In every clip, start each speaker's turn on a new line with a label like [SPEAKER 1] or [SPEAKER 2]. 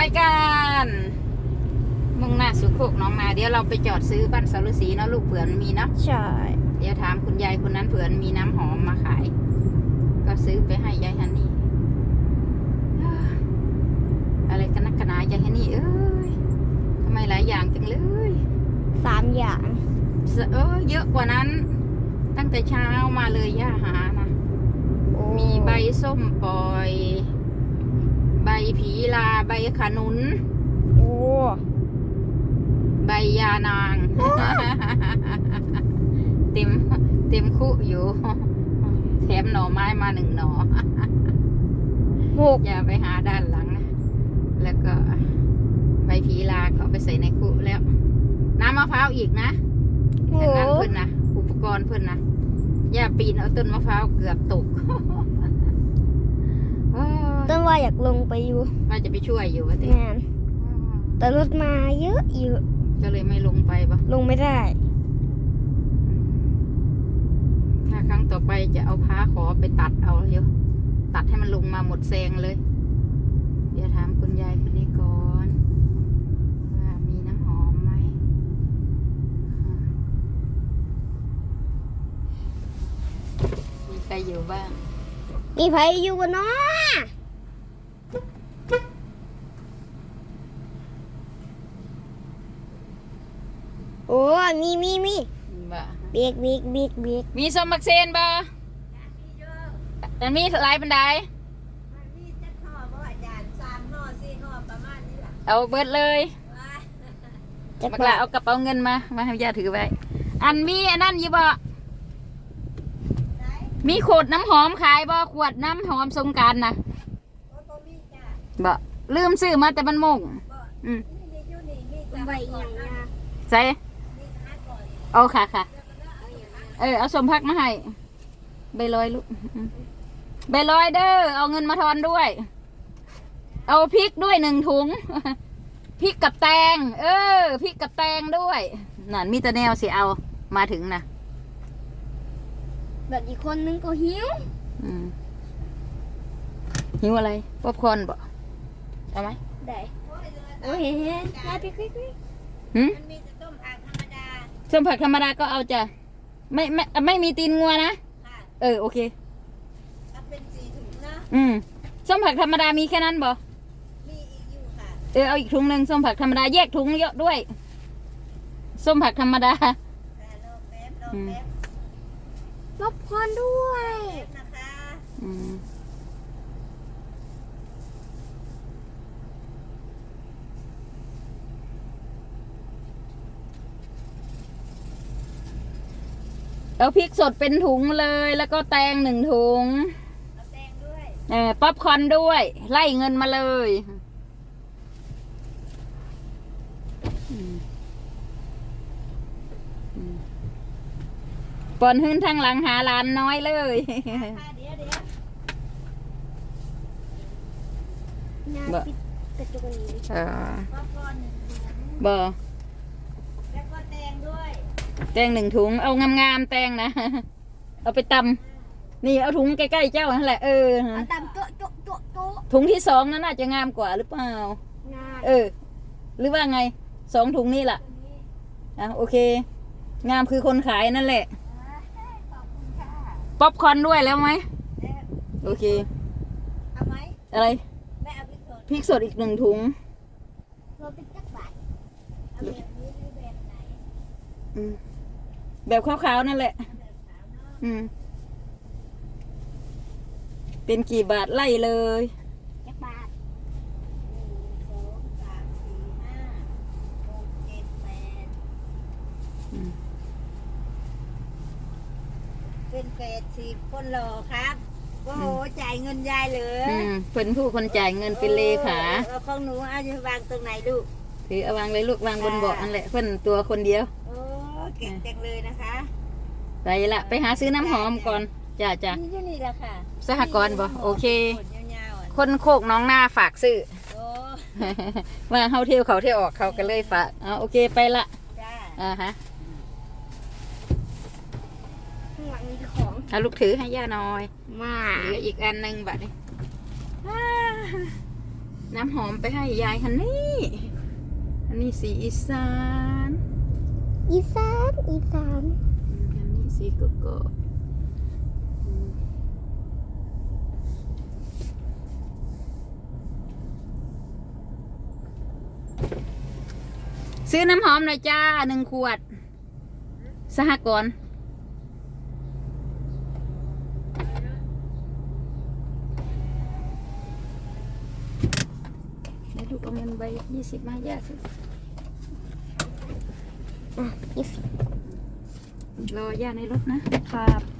[SPEAKER 1] ไปกันมุ่งหน้าสุโขกน้องนาเดี๋ยวเราไปจอดซื้อบ้านสารุสีเนาะลูกเผื่อนมีเนาะ
[SPEAKER 2] ใช่
[SPEAKER 1] เดี๋ยวถามคุณยายคนนั้นเผื่อนมีน้ำหอมมาขาย ก็ซื้อไปให้ยายฮันนี่เอ้ยอะไรกันนักกันหนายายฮันนี่เอ้ยทำไมหลายอย่างจังเลย
[SPEAKER 2] สามอย่าง
[SPEAKER 1] เออเยอะกว่านั้น ตั้งแต่เช้ามาเลยย่าหานะ
[SPEAKER 2] โอ้
[SPEAKER 1] มีใบส้มปล่อย ใบผีลา ใบขนุน
[SPEAKER 2] โอ้
[SPEAKER 1] ใบยานาง เต็มเต็มคุอยู่ แถมหน่อไม้มาหนึ่งหน่อ
[SPEAKER 2] หก
[SPEAKER 1] อย่าไปหาด้านหลังนะแล้วก็ใบผีลาก็เอาไปใส่ในคุแล้ว น้ำมะพร้าวอีกนะ
[SPEAKER 2] โอ้
[SPEAKER 1] แต่นั้นเพื่อนนะอุปกรณ์เพื่อนนะอย่าปีนเอาต้นมะพร้าวเกือบตกโอ้ย
[SPEAKER 2] ต้นว่าอยากลงไปอยู่
[SPEAKER 1] ว่าจะไปช่วยอยู่วะติ
[SPEAKER 2] งานแต่รถมาเยอะเยอะ
[SPEAKER 1] ก็เลยไม่ลงไปปะ
[SPEAKER 2] ลงไม่ได้
[SPEAKER 1] ถ้าครั้งต่อไปจะเอาพ้าขอไปตัดเอาเดี๋ยวตัดให้มันลงมาหมดแซงเลย เดี๋ยวถามคุณยายคนนี้ก่อนว่ามีน้ำหอมไหมอ่ามีใครอยู่บ้าง
[SPEAKER 2] มีไผอยู่กันเนาะ โอ้มีมีมี
[SPEAKER 1] บ่า
[SPEAKER 2] เบีกเบีกเบีกเบีก
[SPEAKER 1] มีสมบักเซนบ่แต่มีหลายบันได
[SPEAKER 3] มันมีจะห่อบ่อาจารย์สามห่อสี่ห่อประมาณนี้แหละ
[SPEAKER 1] เอาเบิดเลย
[SPEAKER 3] ว้าย
[SPEAKER 2] จะ
[SPEAKER 1] บัก
[SPEAKER 2] ก
[SPEAKER 1] ละ
[SPEAKER 2] ลับ
[SPEAKER 1] เอากระเป๋าเงินมา มาให้ย่าถือไว้ อันมีอันนั้นอยู่บ่
[SPEAKER 3] ไหน
[SPEAKER 1] มีขวดน้ำหอมขายบ่ขวดน้ำหอมสงกรารนะ
[SPEAKER 3] โอ้โหมีจ้ะ
[SPEAKER 1] บ่ลืมซื้อมาแต่มันโมง
[SPEAKER 3] บ่
[SPEAKER 1] อืม
[SPEAKER 3] นี่มีอยู่นี่มีจ้ะ
[SPEAKER 2] ใบอย่างเงี้ย
[SPEAKER 1] ใส่
[SPEAKER 3] มีห้าก่อน
[SPEAKER 1] เอาค่ะค่ะ เออ เอาสมพักมาให้ใบลอยลูกอืมใบลอยเด้อ เอาเงินมาทอนด้วย เอาพริกด้วยหนึ่งถุง พริกกับแตง เออ พริกกับแตงด้วยนั่นมีแต่แนวสิเอา มาถึงนะ
[SPEAKER 2] แบบอีกคนนึงก็หิว
[SPEAKER 1] อืมหิวอะไรป๊อปคอร์นบ่เอาไหม
[SPEAKER 2] ได้
[SPEAKER 3] โอ้ยเลย
[SPEAKER 2] โอ้ยเห็นเห็นมาพี่คุยคุย
[SPEAKER 1] หืม ส้มผักธรรมดาก็เอาจ้ะไม่ไม่ไม่มีตีนงัวนะ
[SPEAKER 3] ค่ะ
[SPEAKER 1] เออโอเค
[SPEAKER 3] ก็เป็นสี่ถุงนะ
[SPEAKER 1] อืมส้มผักธรรมดามีแค่นั้นบ่
[SPEAKER 3] มีอีกอยู่ค่ะ
[SPEAKER 1] เออเอาอีกถุงหนึ่งส้มผักธรรมดาแยกถุงเยอะด้วย ส้มผักธรรมดา
[SPEAKER 3] แต่โลแป๊บโล
[SPEAKER 1] อืม
[SPEAKER 3] แป๊บ
[SPEAKER 2] รบพรด้วย
[SPEAKER 3] แป๊บนะคะ
[SPEAKER 1] อืม เอาพริกสดเป็นถุงเลย แล้วก็แตงหนึ่งถุง
[SPEAKER 3] เอาแตงด้วย
[SPEAKER 1] เออป๊อปคอร์นด้วย ไล่เงินมาเลยอืมอืมปอนหื้นทางหลังหาหลานน้อยเลย
[SPEAKER 3] ค่ะเดี๋ยวเดี๋ยว
[SPEAKER 2] หน้า
[SPEAKER 1] บะ
[SPEAKER 2] ปิดกระจกนี้
[SPEAKER 1] เออ
[SPEAKER 3] ป๊อปคอร์นหนึ่งถุง
[SPEAKER 1] บอ
[SPEAKER 3] แล้วก็แตงด้วย
[SPEAKER 1] แตงหนึ่งถุง เอางามๆแตงนะ เอาไปตำนี่เอาถุงใกล้ๆเจ้านั่นแหละเออ
[SPEAKER 2] เอาตามโต๊ะโต๊ะโต๊ะโต๊ะ
[SPEAKER 1] ถุงที่สองนั่นน่าจะงามกว่าหรือเปล่า
[SPEAKER 2] งาน
[SPEAKER 1] เออ หรือว่าไงสองถุงนี่ล่ะอะโอเค งามคือคนขายนั่นแหละ
[SPEAKER 3] ขอบคุณค่ะ
[SPEAKER 1] ป๊อปคอร์นด้วยแล้วไหม
[SPEAKER 3] แล้ว
[SPEAKER 1] โอเค
[SPEAKER 3] เอาไหม
[SPEAKER 1] อะไร
[SPEAKER 3] แม่เอาพริกสด
[SPEAKER 1] พริกสดอีกหนึ่งถุง
[SPEAKER 2] เราเป็นจักรบาท
[SPEAKER 3] เอาแบบนี้หรือแบบไหน
[SPEAKER 1] อืม แบบขาวๆนั่นแหละ
[SPEAKER 3] แบบขาวเนาะ
[SPEAKER 1] อืม เป็นกี่บาทไล่เลย
[SPEAKER 2] จักรบาท
[SPEAKER 3] หนึ่งสองสามสี่ห้าหกเจ็ดแปด
[SPEAKER 1] อืม
[SPEAKER 3] เป็นเกรดสิบคนหล่อครับ โอ้โหจ่ายเงินยายเหรอ
[SPEAKER 1] อืมเป็นผู้คนจ่ายเงินเป็นเลขา
[SPEAKER 3] เออของหนูเอาจะวางตรงไหนลูก
[SPEAKER 1] ถือเอาวางเลยลูกวางบนเบาะนั่นแหละเพิ่นตัวคนเดียว
[SPEAKER 3] โอ้ เก่งจังเลยนะคะ
[SPEAKER 1] ไปละไปหาซื้อน้ำหอมก่อนจ้าจ้า
[SPEAKER 3] นี่ที่นี่แหละค่ะ
[SPEAKER 1] สหกรณ์บ่โอเค
[SPEAKER 3] ขนยาวๆอะ
[SPEAKER 1] คนโคกน้องหน้าฝากซื้อ
[SPEAKER 3] โอ้
[SPEAKER 1] ว่าเฮาเที่ยวเขาเที่ยวออกเขาก็เลยฝากเอาโอเคไปละ
[SPEAKER 3] จ้า
[SPEAKER 1] อ่าฮะ
[SPEAKER 2] ข้างหลังมีของ
[SPEAKER 1] เอาลูกถือให้ย่าหน่อย
[SPEAKER 2] มา
[SPEAKER 1] เหลืออีกอันหนึ่งบัดนี้อ่าน้ำหอมไปให้ยายฮันนี่อันนี้สีอีสาน
[SPEAKER 2] อีสาน อีสาน
[SPEAKER 1] อืมอันนี้สีโกโก้อืมซื้อน้ำหอมหน่อยจ้าหนึ่งขวด สหกรณ์ได้ลูกเอาเงินใบยี่สิบมาย่าสิ
[SPEAKER 2] อะยี่สิบ
[SPEAKER 1] รอย่าในรถนะครับ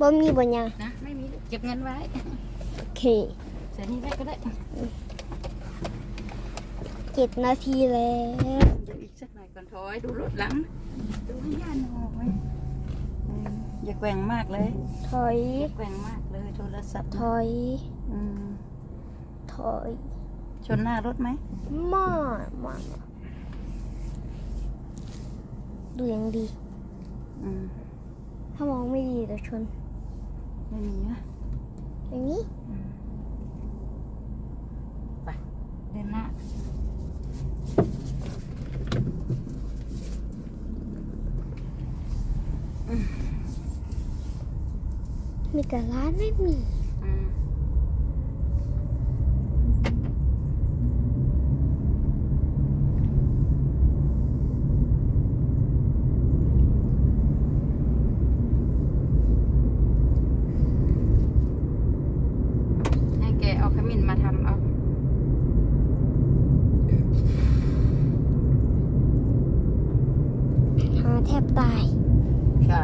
[SPEAKER 2] บ่มีบ่ยัง
[SPEAKER 1] นะไม่มีลูกเก็บเงินไว้
[SPEAKER 2] โอเค
[SPEAKER 1] ใส่นี่ไว้ก็ได้
[SPEAKER 2] เจ็ดนาทีแล้ว
[SPEAKER 1] เดี๋ยวอีกสักหน่อยก่อนถอยดูรถหลังดูให้ย่าหน่อยอืมอย่าแกว่งมากเลย
[SPEAKER 2] ถอย
[SPEAKER 1] อย่าแกว่งมากเลยโทรศัพท์
[SPEAKER 2] ถอย
[SPEAKER 1] อืม
[SPEAKER 2] ถอย
[SPEAKER 1] ชนหน้ารถไหม
[SPEAKER 2] มามาดูอย่างดี
[SPEAKER 1] อืม
[SPEAKER 2] ถ้ามองไม่ดีเดี๋ยวชน
[SPEAKER 1] ไม่มีนะ
[SPEAKER 2] อย่างนี้
[SPEAKER 1] ไปเดินหน้า
[SPEAKER 2] มีแต่ร้านไม่มี
[SPEAKER 1] อืมให้แกเอาขมิ้นมาทำเอา
[SPEAKER 2] หาแทบตาย
[SPEAKER 1] ใช่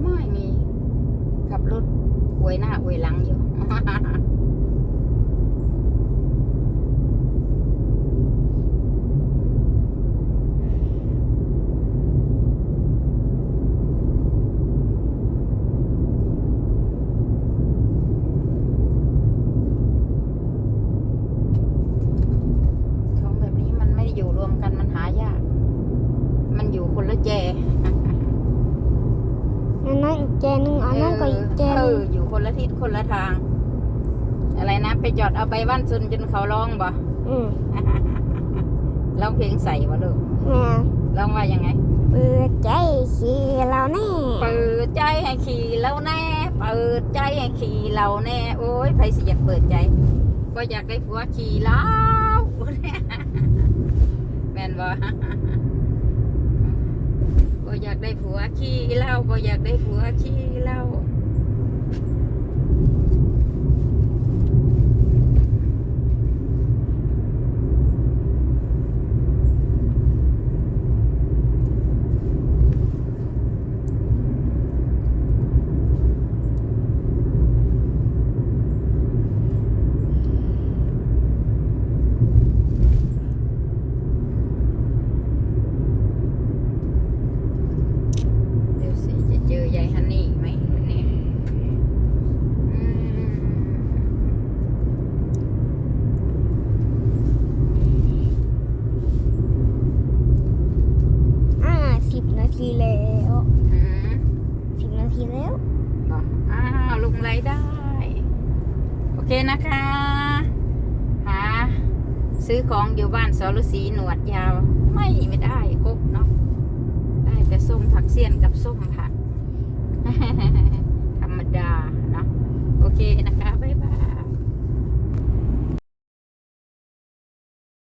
[SPEAKER 1] ไม่มี ขับรถอวยหน้าอวยหลังอยู่ ของแบบนี้มันไม่ได้อยู่รวมกันมันหายาก มันอยู่คนละแจ
[SPEAKER 2] อันนั้นอีกแจนึง อันนั้นก็อีกแจ
[SPEAKER 1] เอ
[SPEAKER 2] นึ
[SPEAKER 1] องอยู่คนละทิศคนละทาง อะไรนะไปจอดเอาไปบ้านซุนจนเขาร้องบ่
[SPEAKER 2] อืม
[SPEAKER 1] ร้องเพลงใส่บ่ลูก
[SPEAKER 2] แม่
[SPEAKER 1] ร้องว่ายังไง
[SPEAKER 2] เปิดใจขี่เราแน่
[SPEAKER 1] เปิดใจให้ขี่เราแน่ เปิดใจให้ขี่เราแน่ โอ้ยใครสิอยากเปิดใจ ก็อยากได้ผัวขี่แล้วแม่นบ่ก็อยากได้ผัวขี่เหล้าก็อยากได้ผัวขี่เหล้า เจอยายฮันนี่ไหมวันนี้
[SPEAKER 2] อ่าสิบนาทีแล้วสิบนาทีแล้ว
[SPEAKER 1] อกอ้าลุงไลฟ์ได้ โอเคนะคะ หา ซื้อของอยู่บ้านสรุสีหนวดยาว ไม่ไม่ได้ครบเนาะได้แต่ส้มผักเสี้ยนกับส้มผัก Tamada. Nah. okay, nak